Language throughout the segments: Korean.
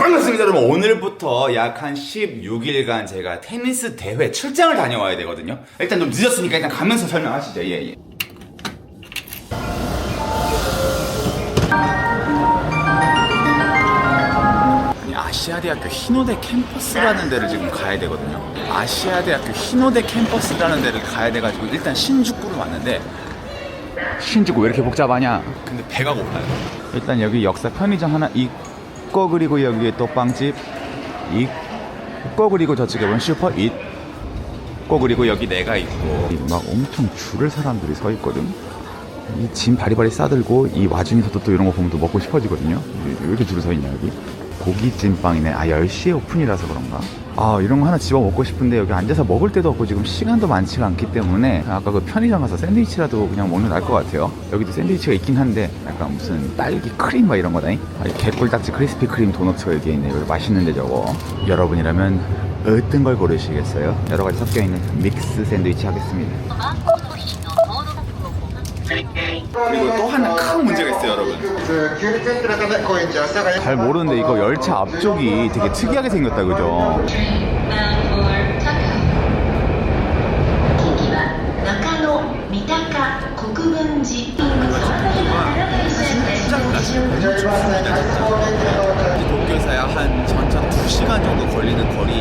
반갑습니다 여러분. 오늘부터 약 한 16일간 제가 테니스 대회 출장을 다녀와야 되거든요. 일단 좀 늦었으니까 일단 가면서 설명하시죠. 예 예. 아니, 아시아대학교 흰호대 캠퍼스라는 데를 지금 가야 되거든요. 아시아대학교 흰호대 캠퍼스라는 데를 가야 돼가지고 일단 신주쿠를 왔는데 신주쿠 왜 이렇게 복잡하냐? 근데 배가 고파요. 일단 여기 역사 편의점 하나 있고 그리고 여기에 또 빵집 있고 그리고 저쪽에 보면 슈퍼 있고 그리고 여기 내가 있고. 막 엄청 줄을 사람들이 서 있거든. 이 짐 바리바리 싸들고 이 와중에서도 또 이런 거 보면 또 먹고 싶어지거든요. 왜 이렇게 줄을 서 있냐 여기? 고기찜빵이네. 아 10시에 오픈이라서 그런가 아 이런 거 하나 집어 먹고 싶은데 여기 앉아서 먹을 데도 없고 지금 시간도 많지가 않기 때문에 아까 그 편의점 가서 샌드위치라도 그냥 먹는 게 나을 것 같아요. 여기도 샌드위치가 있긴 한데 약간 무슨 딸기 크림 막 이런 거다니 아, 개꿀딱지 크리스피 크림 도넛가 여기에 있네. 여기 맛있는데 저거. 여러분이라면 어떤 걸 고르시겠어요? 여러 가지 섞여 있는 믹스 샌드위치 하겠습니다 그리고 또 하나 큰 문제가 있어요 여러분. 잘 모르는데 이거 열차 앞쪽이 되게 특이하게 생겼다 그죠? 도쿄에서야 한 전차 2시간 정도 걸리는 거리.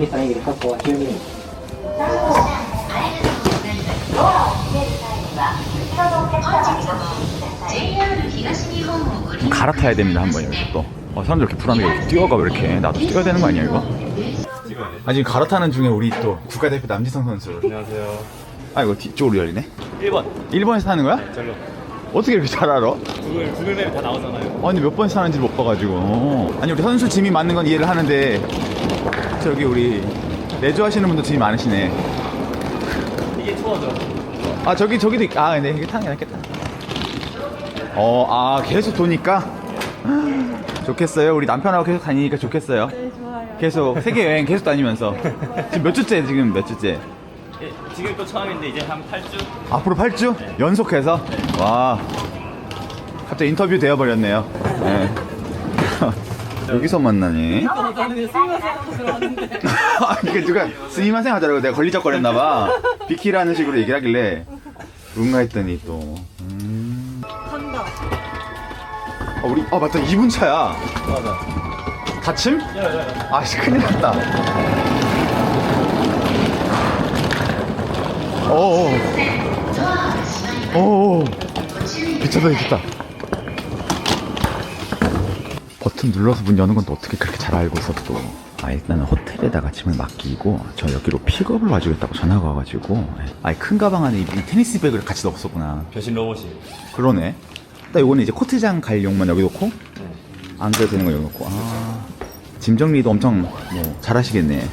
필사의 일을 확보한 시민입니다. 갈아타야 됩니다 한번 여기서 또 어, 사람들 이렇게 불안하게 뛰어가 왜 이렇게 나도 뛰어야 되는 거 아니야 이거? 아 지금 갈아타는 중에 우리 또 국가대표 남지성 선수 안녕하세요. 아 이거 뒤쪽으로 열리네 1번. 1번에서 타는 거야? 네, 절로. 어떻게 이렇게 잘 알아? 구글 구글 맵에 다 나오잖아요. 아니 몇 번에서 타는지 못 봐가지고 아니 우리 선수 짐이 맞는 건 이해를 하는데 저기 우리 내조 하시는 분도 짐이 많으시네. 이게 투어죠. 아 저기 저기도 있... 아 네, 이게 게 낫겠다 어 아 계속 도니까? 좋겠어요. 우리 남편하고 계속 다니니까 좋겠어요. 네 좋아요. 계속 세계 여행 계속 다니면서. 지금 몇 주째 지금 몇 주째? 예, 지금 또 처음인데 이제 한 8주? 앞으로 8주? 연속해서? 와. 갑자기 인터뷰 되어버렸네요. 네. 여기서 만나니? 아, 이게 누가 스미마생 하더라고 내가 걸리적거렸나 봐. 비키라는 식으로 얘기를 하길래 뭔가 했더니 또. 음. 간다. 아 우리 아 맞다. 2분 차야. 맞아. 다침? 야, 야, 야. 아씨 큰일 났다. 어어. 어어. 미쳤다 미쳤다 버튼 눌러서 문 여는 건 또 어떻게 그렇게 잘 알고 있어 또. 아 일단은 호텔에다가 짐을 맡기고 저 여기로 픽업을 와주겠다고 전화가 와가지고. 아니 큰 가방 안에 이 테니스 백을 같이 넣었었구나. 변신 로봇이. 그러네. 딱 요거는 이제 코트장 갈 용만 여기 놓고? 안 그래도 되는 거 여기 놓고. 아 짐 정리도 엄청 뭐 잘하시겠네.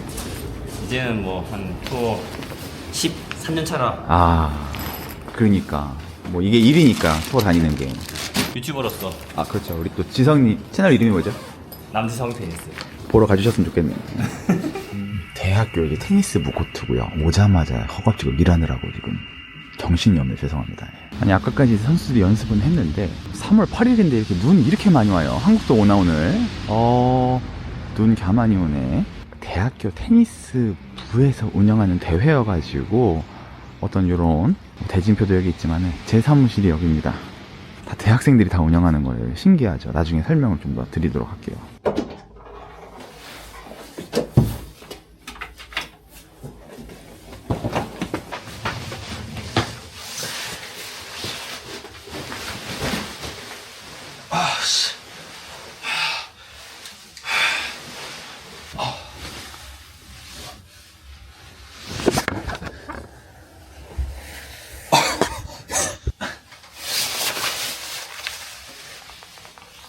이제는 뭐한 투어 13년 차라. 아 그러니까. 뭐 이게 일이니까 투어 다니는 게. 아 유튜버로서 그렇죠 우리 또 지성님 채널 이름이 뭐죠? 남지성 테니스. 보러 가주셨으면 좋겠네요. 대학교 이게 테니스부 코트고요. 오자마자 허겁지겁 일하느라고 지금 정신이 없네 죄송합니다. 예. 아니 아까까지 선수들이 연습은 했는데 3월 8일인데 이렇게 눈 이렇게 많이 와요. 한국도 오나 오늘? 어눈 가만히 오네. 대학교 테니스 부에서 운영하는 대회여가지고 어떤 요런 대진표도 여기 있지만은 제 사무실이 여기입니다. 다 대학생들이 다 운영하는 거예요. 신기하죠. 나중에 설명을 좀 더 드리도록 할게요. 아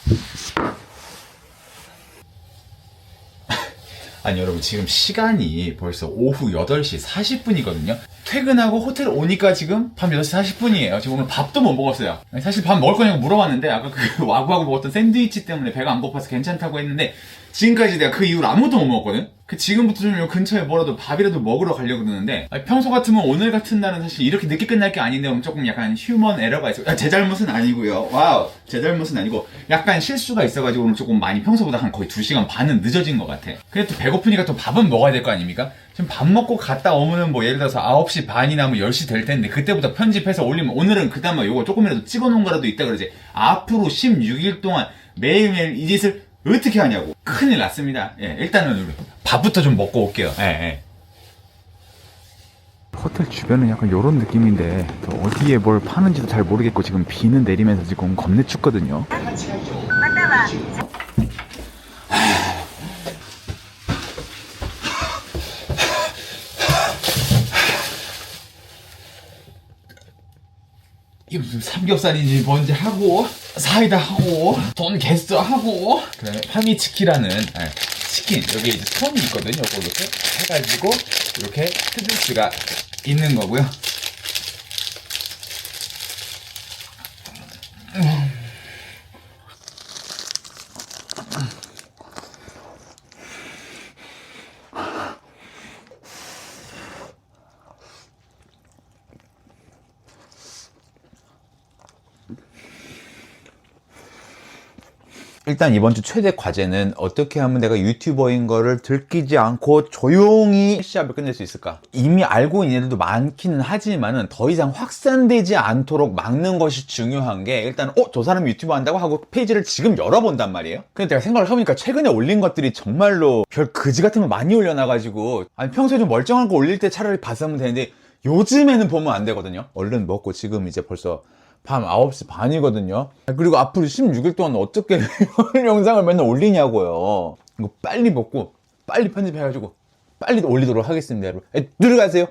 니 여러분 지금 시간이 벌써 오후 8시 40분이거든요 퇴근하고 호텔 오니까 지금 밤 6시 40분이에요. 지금 오늘 밥도 못 먹었어요. 사실 밥 먹을 거냐고 물어봤는데 아까 그 와구와구 먹었던 샌드위치 때문에 배가 안 고파서 괜찮다고 했는데 지금까지 내가 그 이후로 아무것도 못 먹었거든? 그 지금부터 좀 요 근처에 뭐라도 밥이라도 먹으러 가려고 그러는데 아니, 평소 같으면 오늘 같은 날은 사실 이렇게 늦게 끝날 게 아닌데 오늘 조금 약간 휴먼 에러가 있어. 아, 제 잘못은 아니고요. 와우. 제 잘못은 아니고 약간 실수가 있어가지고 오늘 조금 많이 평소보다 한 거의 2 시간 반은 늦어진 것 같아. 또 배고프니까 또 밥은 먹어야 될 거 아닙니까? 지금 밥 먹고 갔다 오면은 뭐 예를 들어서 9시 반이나 뭐 10시 될 텐데 그때부터 편집해서 올리면 오늘은 그나마 요거 조금이라도 찍어놓은 거라도 있다 그러지. 앞으로 16일 동안 매일매일 이 짓을 어떻게 하냐고. 큰일 났습니다. 예, 일단은 우리 밥부터 좀 먹고 올게요. 예, 예. 호텔 주변은 약간 요런 느낌인데 또 어디에 뭘 파는지도 잘 모르겠고 지금 비는 내리면서 지금 겁내 춥거든요. 이게 무슨 삼겹살인지 뭔지 하고 사이다 하고 돈 게스트 하고 그다음에 파미치키라는 예, 치킨 여기 이제 손이 있거든요. 이거 이렇게 해가지고 이렇게 뜯을 수가 있는 거고요. 일단 이번 주 최대 과제는 어떻게 하면 내가 유튜버인 거를 들키지 않고 조용히 시합을 끝낼 수 있을까? 이미 알고 있는 애들도 많기는 하지만은 더 이상 확산되지 않도록 막는 것이 중요한 게 일단 어? 저 사람이 유튜버 한다고 하고 페이지를 지금 열어본단 말이에요? 근데 내가 생각을 해보니까 최근에 올린 것들이 정말로 별 그지 같은 거 많이 올려놔가지고 아니 평소에 좀 멀쩡한 거 올릴 때 차라리 봤으면 되는데 요즘에는 보면 안 되거든요? 얼른 먹고 지금 이제 벌써 밤 9시 반이거든요. 그리고 앞으로 16일 동안 어떻게 영상을 맨날 올리냐고요. 이거 빨리 먹고 빨리 편집해가지고 빨리 올리도록 하겠습니다, 여러분. 에, 들어가세요.